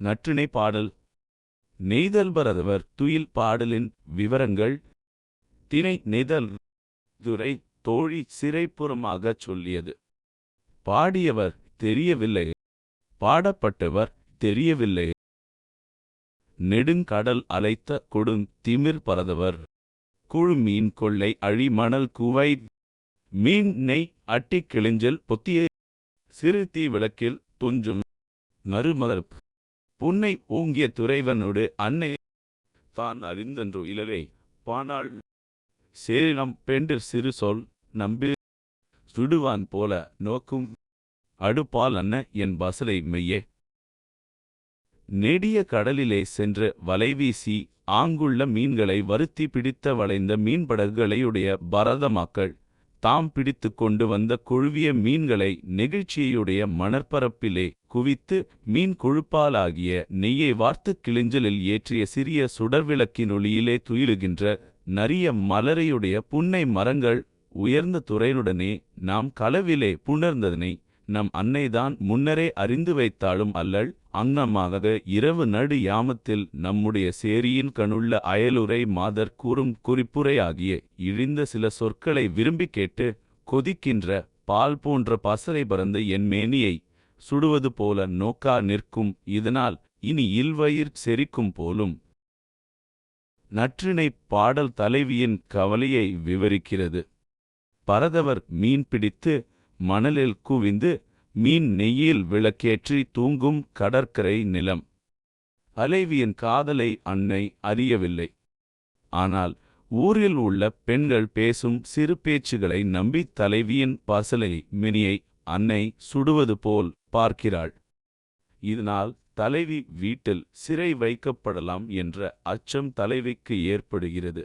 நற்றிணை பாடல். நெய்தல் பரதவர் துயில் பாடலின் விவரங்கள். திணை நெய்தல் துரை தோழி சிறைப்புறமாகச் சொல்லியது. பாடியவர் தெரியவில்லை. பாடப்பட்டவர் தெரியவில்லை. நெடுங்கடல் அலைத்த கொடுங் திமிர் பரதவர். குழு மீன் கொள்ளை அழி மணல் குவை. மீன் நெய் அட்டிக் கிழிஞ்சல் பொத்திய. சிறு தீ விளக்கில் துஞ்சும். நறுமலர் புன்னை ஓங்கிய துறைவனோடு அன்னை தான் அறிந்தன்று இலவே பானாள் சேரினம் பெண்டிர் சிறு சொல் நம்பி சுடுவான் போல நோக்கும் அடுப்பால் அன்ன என் பசலை மெய்யே. நெடிய கடலிலே சென்று வலைவீசி ஆங்குள்ள மீன்களை வருத்தி பிடித்த வளைந்த மீன்படகுகளையுடைய பரத மக்கள் தாம் பிடித்து கொண்டு வந்த கொழுவிய மீன்களை நெகிழ்ச்சியுடைய மணற்பரப்பிலே குவித்து மீன் கொழுப்பாலாகிய நெய்யை வார்த்து கிளிஞ்சலில் ஏற்றிய சிறிய சுடர்விளக்கினொளியிலே துயிலுகின்ற நரிய மலரையுடைய புன்னை மரங்கள் உயர்ந்த துறையுடனே நாம் களவிலே புணர்ந்ததனை நம் அன்னைதான் முன்னரே அறிந்து வைத்தாலும் அல்லள் அன்னமாக இரவு நடு யாமத்தில் நம்முடைய சேரியின் கணுள்ள அயலுரை மாதர் கூறும் குறிப்புரையாகிய இழிந்த சில சொற்களை விரும்பி கேட்டு கொதிக்கின்ற பால் போன்ற பசலை பறந்த என் மேனியை சுடுவது போல நோக்கா நிற்கும் இதனால் இனி இல்வயிர் செரிக்கும் போலும். நற்றினை பாடல் தலைவியின் கவலையை விவரிக்கிறது. பரதவர் மீன் பிடித்து மணலில் குவிந்து மீன் நெய்யில் விளக்கேற்றி தூங்கும் கடற்கரை நிலம். அலைவியின் காதலை அன்னை அறியவில்லை. ஆனால் ஊரில் உள்ள பெண்கள் பேசும் சிறு பேச்சுகளை நம்பி தலைவியின் பசலை மினியை அன்னை சுடுவது போல் பார்க்கிறாள். இதனால் தலைவி வீட்டில் சிறை வைக்கப்படலாம் என்ற அச்சம் தலைவிக்கு ஏற்படுகிறது.